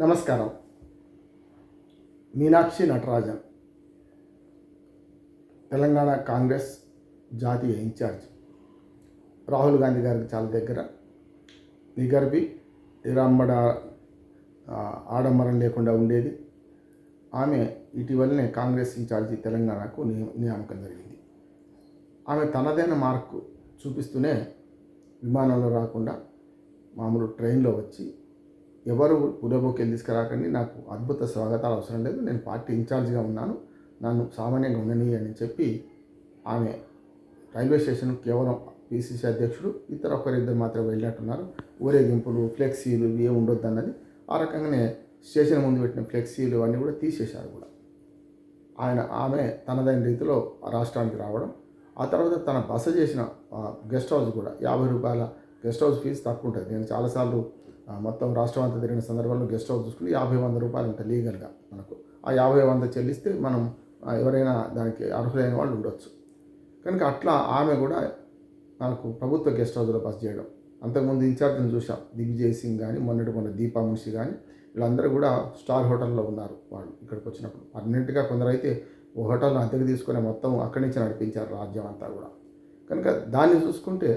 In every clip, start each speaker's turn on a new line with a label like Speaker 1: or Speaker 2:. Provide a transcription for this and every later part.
Speaker 1: నమస్కారం. మీనాక్షి నటరాజన్ తెలంగాణ కాంగ్రెస్ జాతీయ ఇన్ఛార్జ్. రాహుల్ గాంధీ గారికి చాలా దగ్గర. నిగర్భి నిరంబడ ఆడంబరం లేకుండా ఉండేది. ఆమె ఇటీవలనే కాంగ్రెస్ ఇన్ఛార్జి తెలంగాణకు నియామకం జరిగింది. ఆమె తనదైన మార్కు చూపిస్తూనే విమానంలో రాకుండా మామూలు ట్రైన్లో వచ్చి ఎవరు పురోబోకెళ్ళి తీసుకురాకండి. నాకు అద్భుత స్వాగతాలు అవసరం లేదు. నేను పార్టీ ఇన్ఛార్జ్గా ఉన్నాను. నన్ను సామాన్యంగా ఉండని అని చెప్పి ఆమె రైల్వే స్టేషన్ కేవలం పిసిసి అధ్యక్షుడు ఇతర ఒకరిద్దరు మాత్రం వెళ్ళినట్టున్నారు. ఊరేగింపులు ఫ్లెక్సీలు ఇవి ఉండొద్దు అన్నది. ఆ రకంగానే స్టేషన్ ముందు పెట్టిన ఫ్లెక్సీలు అన్నీ కూడా తీసేశారు కూడా. ఆయన ఆమె తనదైన రీతిలో రాష్ట్రానికి రావడం ఆ తర్వాత తన బస చేసిన గెస్ట్ హౌస్ కూడా యాభై రూపాయల గెస్ట్ హౌస్ ఫీజు తక్కువ ఉంటుంది నేను చాలాసార్లు మొత్తం రాష్ట్రం అంతా తిరిగిన సందర్భంలో గెస్ట్ హౌస్ చూసుకుని యాభై వంద రూపాయలు ఉంటుంది లీగల్గా మనకు. ఆ యాభై వంద చెల్లిస్తే మనం ఎవరైనా దానికి అర్హులైన వాళ్ళు ఉండొచ్చు. కనుక అట్లా ఆమె కూడా మనకు ప్రభుత్వ గెస్ట్ హౌస్లో బస్ చేయడం. అంతకుముందు ఇన్ఛార్జ్ని చూసాం దిగ్విజయ్ సింగ్ కానీ మొన్నటి మొన్న దీపా మున్షి కానీ వీళ్ళందరూ కూడా స్టార్ హోటల్లో ఉన్నారు వాళ్ళు ఇక్కడికి వచ్చినప్పుడు. పర్మనెంట్గా కొందరు అయితే ఓ హోటల్ను అద్దెకు తీసుకునే మొత్తం అక్కడి నుంచి నడిపించారు రాజ్యం అంతా కూడా. కనుక దాన్ని చూసుకుంటే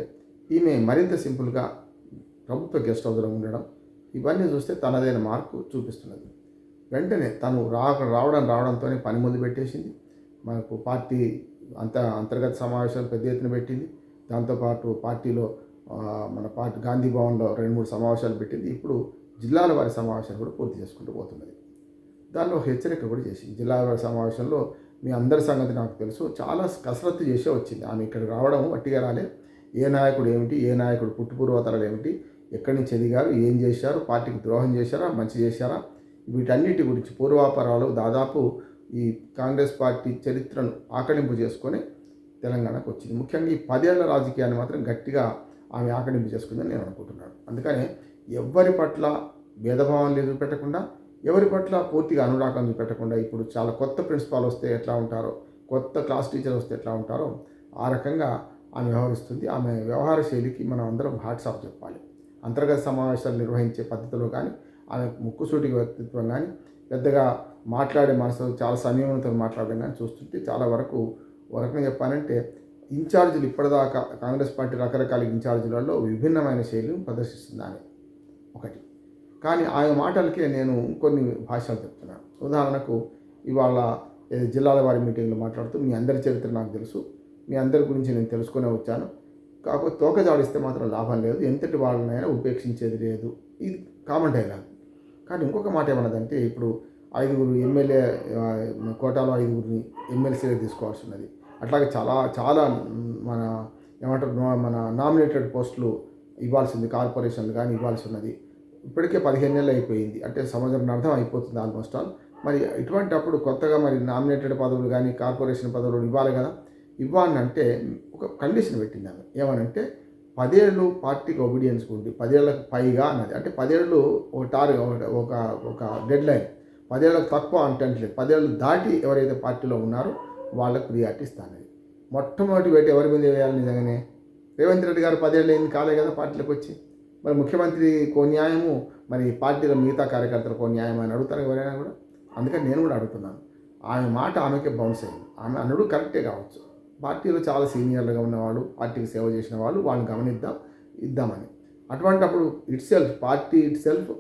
Speaker 1: ఈమె మరింత సింపుల్గా ప్రభుత్వ గెస్ట్ హౌస్లో ఉండడం ఇవన్నీ చూస్తే తనదైన మార్పు చూపిస్తున్నది. వెంటనే తను రా రావడం రావడంతోనే పని ముందు పెట్టేసింది. మనకు పార్టీ అంత అంతర్గత సమావేశాలు పెద్ద ఎత్తున పెట్టింది. దాంతోపాటు పార్టీలో మన పార్టీ గాంధీ భవన్లో రెండు మూడు సమావేశాలు పెట్టింది. ఇప్పుడు జిల్లాల వారి సమావేశాలు కూడా పూర్తి చేసుకుంటూ పోతున్నది. దానిలో హెచ్చరిక కూడా చేసింది. జిల్లాల వారి సమావేశంలో మీ అందరి సంగతి నాకు తెలుసు. చాలా కసరత్తు చేసే వచ్చింది. ఆమె ఇక్కడ రావడం వట్టిగా రాలే ఏ నాయకుడు ఏమిటి ఏ నాయకుడు పుట్టుపూర్వతరాలు ఏమిటి ఎక్కడి నుంచి ఎదిగారు ఏం చేశారు పార్టీకి ద్రోహం చేశారా మంచి చేశారా వీటన్నిటి గురించి పూర్వాపరాలు దాదాపు ఈ కాంగ్రెస్ పార్టీ చరిత్రను ఆకలింపు చేసుకొని తెలంగాణకు వచ్చింది. ముఖ్యంగా ఈ పదేళ్ళ రాజకీయాన్ని మాత్రం గట్టిగా ఆమె ఆకలింపు చేసుకుందని నేను అనుకుంటున్నాను. అందుకనే ఎవరి పట్ల భేదభావం లేదు పెట్టకుండా ఎవరి పట్ల పూర్తిగా అనురాగం చూపెట్టకుండా ఇప్పుడు చాలా కొత్త ప్రిన్సిపాల్ వస్తే ఎట్లా ఉంటారో కొత్త క్లాస్ టీచర్ వస్తే ఎట్లా ఉంటారో ఆ రకంగా ఆమె వ్యవహరిస్తుంది. ఆమె వ్యవహార శైలికి మనం అందరం హాట్సాప్ చెప్పాలి. అంతర్గత సమావేశాలు నిర్వహించే పద్ధతిలో కానీ ఆమె ముక్కుసూటి వ్యక్తిత్వం కానీ పెద్దగా మాట్లాడే మనసు చాలా సంయమనంతో మాట్లాడడం కానీ చూస్తుంటే చాలా వరకు వరకు చెప్పానంటే చెప్పాలంటే ఇన్ఛార్జీలు ఇప్పటిదాకా కాంగ్రెస్ పార్టీ రకరకాల ఇన్ఛార్జీలలో విభిన్నమైన శైలిని ప్రదర్శిస్తుంది ఆమె. ఒకటి. కానీ ఆయన మాటలకే నేను కొన్ని భాషలు చెప్తున్నాను. ఉదాహరణకు ఇవాళ జిల్లాల వారి మీటింగ్లో మాట్లాడుతూ మీ అందరి చరిత్ర నాకు తెలుసు. మీ అందరి గురించి నేను తెలుసుకునే వచ్చాను. కాకపోతే తోక జాడిస్తే మాత్రం లాభం లేదు. ఎంతటి వాళ్ళనైనా ఉపేక్షించేది లేదు. ఇది కామన్ డైలాగ్ కానీ ఇంకొక మాట ఏమన్నదంటే ఇప్పుడు ఐదుగురు ఎమ్మెల్యే కోటాలో ఐదుగురిని ఎమ్మెల్సీగా తీసుకోవాల్సి ఉన్నది అట్లాగే చాలా చాలా మన ఏమంటారు మన నామినేటెడ్ పోస్టులు ఇవ్వాల్సింది కార్పొరేషన్లు కానీ ఇవ్వాల్సి ఉన్నది ఇప్పటికే పదిహేను నెలలు అయిపోయింది. అంటే సంవత్సరం అర్థం అయిపోతుంది ఆల్మోస్ట్ ఆల్ మరి ఇటువంటి అప్పుడు కొత్తగా మరి నామినేటెడ్ పదవులు కానీ కార్పొరేషన్ పదవులు ఇవ్వాలి కదా. ఇవ్వాలంటే అంటే ఒక కండిషన్ పెట్టింది ఆమె. ఏమనంటే పదేళ్ళు పార్టీకి ఒబీడియన్స్ ఉంది పదేళ్ళకు పైగా అన్నది. అంటే పదేళ్ళు ఒక టార్ ఒక ఒక డెడ్ లైన్ పదేళ్ళకు తక్కువ అంటే పదేళ్ళు దాటి ఎవరైతే పార్టీలో ఉన్నారో వాళ్ళకు ప్రియారిటీ ఇస్తాను మొట్టమొదటి వేట ఎవరి మీద వేయాలి నిజంగానే? రేవంత్ రెడ్డి గారు పదేళ్ళు అయింది కాలే కదా పార్టీలకు వచ్చి. మరి ముఖ్యమంత్రి కో న్యాయము మరి పార్టీలో మిగతా కార్యకర్తలు కో న్యాయం అని అడుగుతారు ఎవరైనా కూడా? అందుకని నేను కూడా అడుగుతున్నాను. ఆమె మాట ఆమెకే బౌన్స్ అయింది. ఆమె అనుడు కరెక్టే కావచ్చు. పార్టీలో చాలా సీనియర్లుగా ఉన్నవాళ్ళు పార్టీకి సేవ చేసిన వాళ్ళు వాళ్ళని గమనిద్దాం ఇద్దామని. అటువంటప్పుడు itself party itself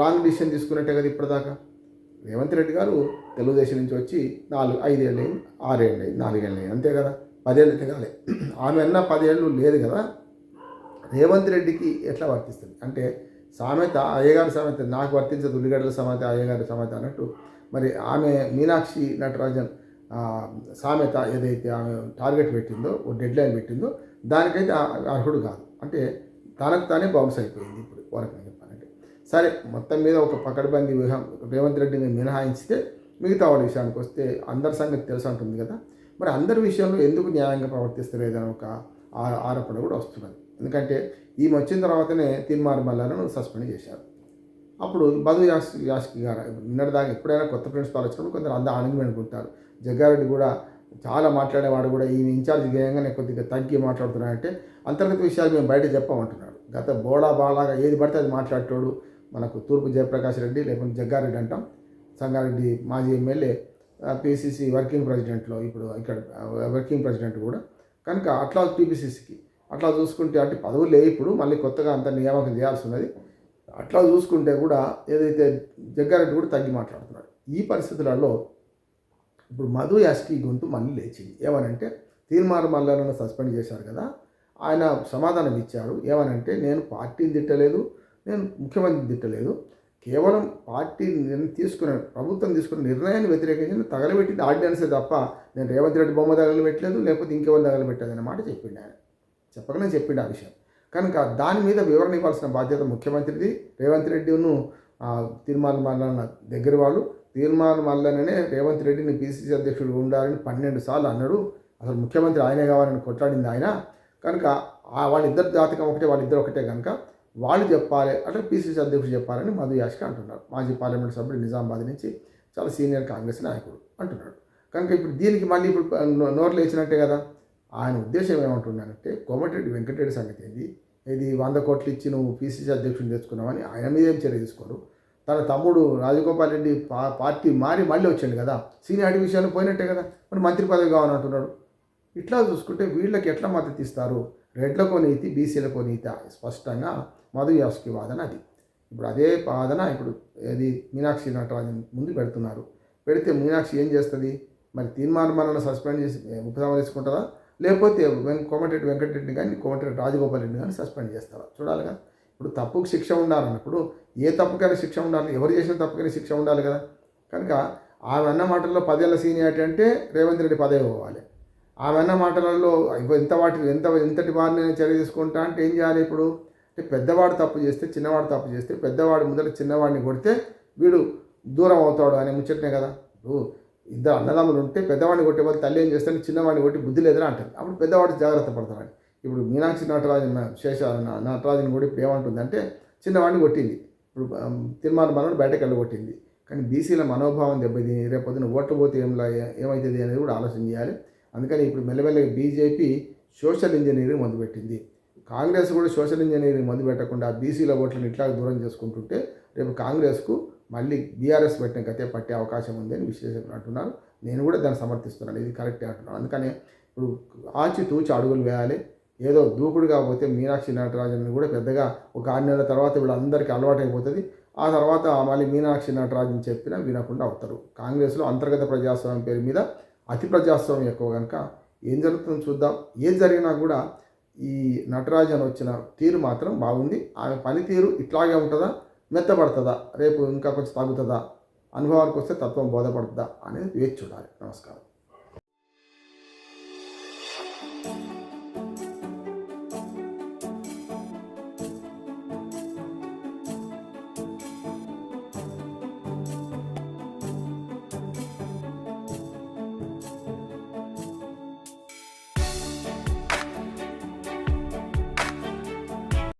Speaker 1: wrong decision తీసుకున్నట్టే కదా ఇప్పటిదాకా. రేవంత్ రెడ్డి గారు తెలుగుదేశం నుంచి వచ్చి నాలుగు ఐదేళ్ళు అయింది ఆరేళ్ళు అయింది నాలుగేళ్ళు అయింది అంతే కదా పదేళ్ళు అయితే ఆమె అన్న పదేళ్ళు లేదు కదా రేవంత్ రెడ్డికి ఎట్లా వర్తిస్తుంది? అంటే సామెత అయ్యగారి సామెత నాకు వర్తించదు ఉల్లిగడ్డల సామెత అయ్యగారి సామెత అన్నట్టు మరి ఆమె మీనాక్షి నటరాజన్ సామెత ఏదైతే ఆమె టార్గెట్ పెట్టిందో ఓ డెడ్ లైన్ పెట్టిందో దానికైతే అర్హుడు కాదు. అంటే తనకు తానే బౌన్స్ అయిపోయింది ఇప్పుడు వరకు చెప్పాలంటే. సరే మొత్తం మీద ఒక పకడ్బందీ వ్యూహం రేవంత్ రెడ్డిని మినహాయించితే మిగతా వాళ్ళ విషయానికి వస్తే అందరి సంగతి తెలుసు అంటుంది కదా. మరి అందరి విషయంలో ఎందుకు న్యాయంగా ప్రవర్తిస్తలేదని ఒక ఆరోపణ కూడా వస్తున్నది. ఎందుకంటే ఈమె వచ్చిన తర్వాతనే తీన్మార్ మల్లాలను సస్పెండ్ చేశారు. అప్పుడు బదు యాస్ యాస్కి గారు నిన్నటిదాకా ఎప్పుడైనా కొత్త ప్రిన్సిపాల్ వచ్చినప్పుడు కొందరు అందరూ ఆనందం అనుకుంటారు. జగ్గారెడ్డి కూడా చాలా మాట్లాడేవాడు కూడా ఈ ఇన్ఛార్జ్ గేయంగానే కొద్దిగా తగ్గి మాట్లాడుతున్నాడంటే అంతర్గత విషయాలు మేము బయట చెప్పమంటున్నాడు. గత బోడా బాలాగా ఏది పడితే అది మాట్లాడేటోడు మనకు తూర్పు జయప్రకాష్ రెడ్డి లేకుంటే జగ్గారెడ్డి అంటాం. సంగారెడ్డి మాజీ ఎమ్మెల్యే పిసిసి వర్కింగ్ ప్రెసిడెంట్లో ఇప్పుడు ఇక్కడ వర్కింగ్ ప్రెసిడెంట్ కూడా. కనుక అట్లా టీపీసీసీకి అట్లా చూసుకుంటే అంటే పదవులు లేవు ఇప్పుడు మళ్ళీ కొత్తగా అంత నియామకం చేయాల్సి ఉన్నది అట్లా చూసుకుంటే కూడా ఏదైతే జగ్గారెడ్డి కూడా తగ్గి మాట్లాడుతున్నాడు. ఈ పరిస్థితులలో ఇప్పుడు మధు యాస్కి గొంతు మళ్ళీ లేచింది. ఏమనంటే తీర్మాన మల్లాలను సస్పెండ్ చేశారు కదా ఆయన సమాధానం ఇచ్చారు. ఏమనంటే నేను పార్టీని తిట్టలేదు నేను ముఖ్యమంత్రిని తిట్టలేదు. కేవలం పార్టీ నేను తీసుకున్న ప్రభుత్వం తీసుకున్న నిర్ణయాన్ని వ్యతిరేకించి తగలబెట్టింది ఆర్డినెన్సే తప్ప నేను రేవంత్ రెడ్డి బొమ్మ తగలబెట్టలేదు లేకపోతే ఇంకెవరు తగలబెట్టలేదు అన్నమాట చెప్పిండు ఆయన. చెప్పకనే చెప్పిండు ఆ విషయం. కనుక దాని మీద వివరణ ఇవ్వాల్సిన బాధ్యత ముఖ్యమంత్రిది రేవంత్ రెడ్డిను తీర్మాన మల్లన్న దగ్గర వాళ్ళు తీర్మానం వల్లనే రేవంత్ రెడ్డిని పిసిసి అధ్యక్షుడు ఉండాలని పన్నెండు సార్లు అన్నాడు. అసలు ముఖ్యమంత్రి ఆయనే కావాలని కొట్లాడింది ఆయన. కనుక వాళ్ళిద్దరు జాతకం ఒకటే వాళ్ళిద్దరు ఒకటే కనుక వాళ్ళు చెప్పాలి అంటే పీసీసీ అధ్యక్షుడు చెప్పాలని మధు యాష్క అంటున్నారు. మాజీ పార్లమెంట్ సభ్యుడు నిజామాబాద్ నుంచి చాలా సీనియర్ కాంగ్రెస్ నాయకుడు అంటున్నాడు. కనుక ఇప్పుడు దీనికి మళ్ళీ ఇప్పుడు నోరు లేచినట్టే కదా. ఆయన ఉద్దేశం ఏమంటున్నానంటే కోమటిరెడ్డి వెంకటరెడ్డి సంగతి ఏంది? ఇది వంద కోట్లు ఇచ్చి నువ్వు పీసీసీ అధ్యక్షుడిని తెచ్చుకున్నావని ఆయన మీద ఏం చర్య తీసుకోరు? తన తమ్ముడు రాజగోపాల్ రెడ్డి పా పార్టీ మారి మళ్ళీ వచ్చాడు కదా. సీనియారిటీ విషయాలు పోయినట్టే కదా. మరి మంత్రి పదవి కావాలంటున్నాడు. ఇట్లా చూసుకుంటే వీళ్ళకి ఎట్లా మద్దతు ఇస్తారు? రెడ్లకో నీతి బీసీలకో నీతి స్పష్టంగా మధు యాస్కి వాదన అది. ఇప్పుడు అదే వాదన ఇప్పుడు అది మీనాక్షి నటరాజన్ ముందు పెడుతున్నారు. పెడితే మీనాక్షి ఏం చేస్తుంది? మరి తీర్మానం సస్పెండ్ చేసి ఉపసంహరించుకుంటుందా లేకపోతే వెం- కోమటిరెడ్డి వెంకటరెడ్డి కానీ కోమటిరెడ్డి రాజగోపాల్ రెడ్డి కానీ సస్పెండ్ చేస్తారా? చూడాలి కదా ఇప్పుడు తప్పుకు శిక్ష ఉండాలన్నప్పుడు ఏ తప్పుకైనా శిక్ష ఉండాలి ఎవరు చేసిన తప్పుకైనా శిక్ష ఉండాలి కదా. కనుక ఆమె అన్న మాటల్లో పదేళ్ళ సీనియారిటీ అంటే రేవంత్ రెడ్డి పదవి పోవాలి. ఆమె అన్న మాటలలో ఎంత వాటి ఎంత ఎంతటి వారిని చర్య తీసుకుంటా అంటే ఏం చేయాలి ఇప్పుడు? అంటే పెద్దవాడు తప్పు చేస్తే చిన్నవాడు తప్పు చేస్తే పెద్దవాడు ముందర చిన్నవాడిని కొడితే వీడు దూరం అవుతాడు అనే ముచ్చటనే కదా. ఇప్పుడు ఇద్దరు అన్నదమ్ములు ఉంటే పెద్దవాడిని కొట్టే వాళ్ళు తల్లి ఏం చేస్తాడు చిన్నవాడిని కొట్టి బుద్ధి లేదని అంటారు అప్పుడు పెద్దవాడు జాగ్రత్త పడతాడు ఇప్పుడు మీనాక్షి నటరాజన్ శేష నటరాజుని నటరాజన్ కూడా ఇప్పుడు ఏమంటుందంటే చిన్నవాడిని కొట్టింది. ఇప్పుడు తిరుమల మనోడు బయటకు వెళ్ళగొట్టింది కానీ బీసీల మనోభావం దెబ్బతిని రేపొద్దున ఓట్లు పోతే ఏం ఏమవుతుంది అనేది కూడా ఆలోచన చేయాలి. అందుకని ఇప్పుడు మెల్లమెల్లగా బీజేపీ సోషల్ ఇంజనీరింగ్ మొదలుపెట్టింది కాంగ్రెస్ కూడా సోషల్ ఇంజనీరింగ్ మొదలు పెట్టకుండా బీసీల ఓట్లను ఇట్లా దూరం చేసుకుంటుంటే రేపు కాంగ్రెస్కు మళ్ళీ బీఆర్ఎస్ పెట్టిన గతే పట్టే అవకాశం ఉందని విశ్లేషకులు అంటున్నారు. నేను కూడా దాన్ని సమర్థిస్తున్నాను. ఇది కరెక్టే అంటున్నాను. అందుకని ఇప్పుడు ఆచి తూచి అడుగులు వేయాలి. ఏదో దూకుడు కాకపోతే మీనాక్షి నటరాజన్ కూడా పెద్దగా ఒక ఆరు నెలల తర్వాత వీళ్ళందరికీ అలవాటు అయిపోతుంది ఆ తర్వాత మళ్ళీ మీనాక్షి నటరాజన్ చెప్పినా వినకుండా అవుతారు. కాంగ్రెస్లో అంతర్గత ప్రజాస్వామ్యం పేరు మీద అతి ప్రజాస్వామ్యం ఎక్కువ కనుక ఏం జరుగుతుందో చూద్దాం. ఏం జరిగినా కూడా ఈ నటరాజన్ వచ్చిన తీరు మాత్రం బాగుంది. ఆమె పనితీరు ఇట్లాగే ఉంటుందా? మెత్తబడుతుందా? రేపు ఇంకా కొంచెం తగ్గుతుందా? అనుభవానికి వస్తే తత్వం బోధపడుతుందా? అనేది వేచి చూడాలి. నమస్కారం.